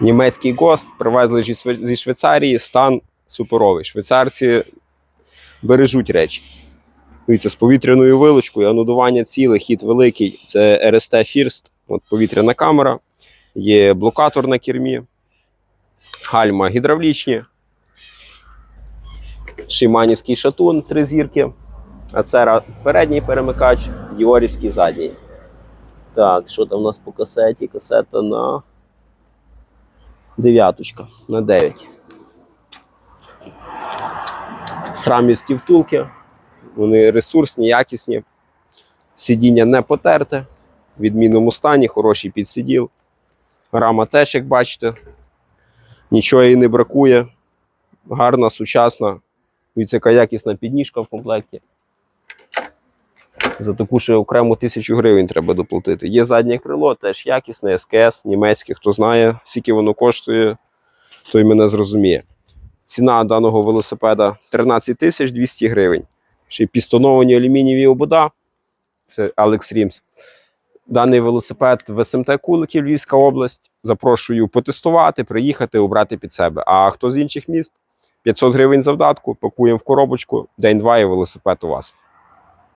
Німецький ГОСТ привезли зі Швейцарії, стан суперовий. Швейцарці бережуть речі. Дивіться, з повітряною вилочкою, анодування ціле, хід великий. Це РСТ First, от повітряна камера, є блокатор на кермі, гальма гідравлічні, шиманівський шатун, три зірки, ацера передній перемикач, діорівський задній. Так, що там у нас по касеті? Касета на дев'яточка на 9. Срамівські втулки. Вони ресурсні, якісні. Сидіння не потерте, в відмінному стані, хороший підсиділ. Рама теж, як бачите, нічого їй не бракує. Гарна, сучасна. Дивіться, яка якісна підніжка в комплекті. За таку ще окремо тисячу гривень треба доплатити. Є заднє крило, теж якісне, СКС, німецьке. Хто знає, скільки воно коштує, той мене зрозуміє. Ціна даного велосипеда 13 тисяч 200 гривень. Ще пістоновані алюмінієві обода. Це Alex Рімс. Даний велосипед в СМТ Куликів, Львівська область. Запрошую потестувати, приїхати, обрати під себе. А хто з інших міст? 500 гривень завдатку, пакуємо в коробочку, день-два і велосипед у вас.